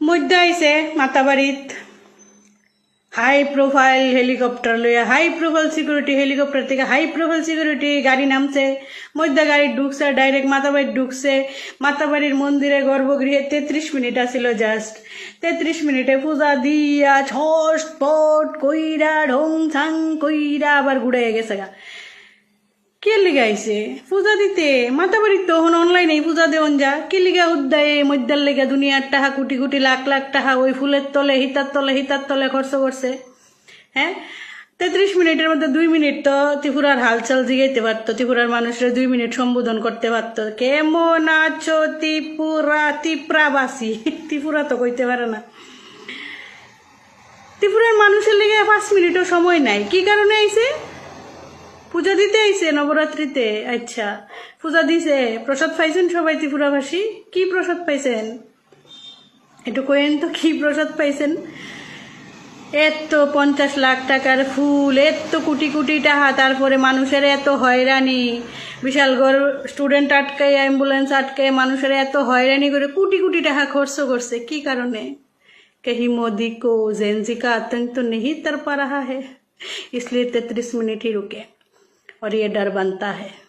মধ্যে আইছে মাতাবাড়িত। হাই প্রোফাইল হেলিকপ্টার লইয়া হাই প্রোফাইল সিকিউরিটি হেলিকপ্টার থেকে হাই প্রোফাইল সিকিউরিটি গাড়ি নামছে। মধ্যে গাড়ি ঢুকছে ডাইরেক্ট মাতাবাড়ি ঢুকছে। মাতাবাড়ির মন্দিরে গর্ভগৃহে তেত্রিশ মিনিট আসিল জাস্ট তেত্রিশ মিনিটে পূজা দিয়া ছট পট কইরা ঢং ছাং কইরা আবার ঘুরে গেছে গা। কে লিগে আইছে পূজা দিতে? মাতাবাড়ি তো এখন অনলাইনে পূজা দেওয়ান যা। কে লিগে উদ্দায়ে মধ্যার লেগে দুনিয়ার টাকা কোটি কোটি লাখ লাখ টাকা ওই ফুলের তলে, হিতার তলে হিতার তলে খরচ করছে। হ্যাঁ? তেত্রিশ মিনিটের মধ্যে দুই মিনিট তো ত্রিপুরার হালচাল জিগাইতে পারতো, ত্রিপুরার মানুষরা দুই মিনিট সম্বোধন করতে পারতো। কেমন আছো ত্রিপুরা? ত্রিপুরাবাসী। ত্রিপুরা তো কইতে পারে না। ত্রিপুরার মানুষের লেগে পাঁচ মিনিটও সময় নাই। কি কারণে আইছে? পূজা দিতে আইছে নবরাত্রিতে আচ্ছা পূজা দিছে প্রসাদ পাইছেন সবাই ত্রিপুরাবাসী কি প্রসাদ পাইছেন একটু কয়েন তো কি প্রসাদ পাইছেন এত পঞ্চাশ লাখ টাকার ফুল এত কোটি কোটি টাকা তারপরে মানুষের এত হয়রানি বিশাল গড় স্টুডেন্ট আটকায় অ্যাম্বুলেন্স আটকায় মানুষের এত হয়রানি করে কোটি কোটি টাকা খরচ করছে কি কারণে कहीं मोदी को जेंजी का आतंक तो नहीं तर पा रहा है इसलिए तैतीस मिनट ही रुके और ये डर बनता है।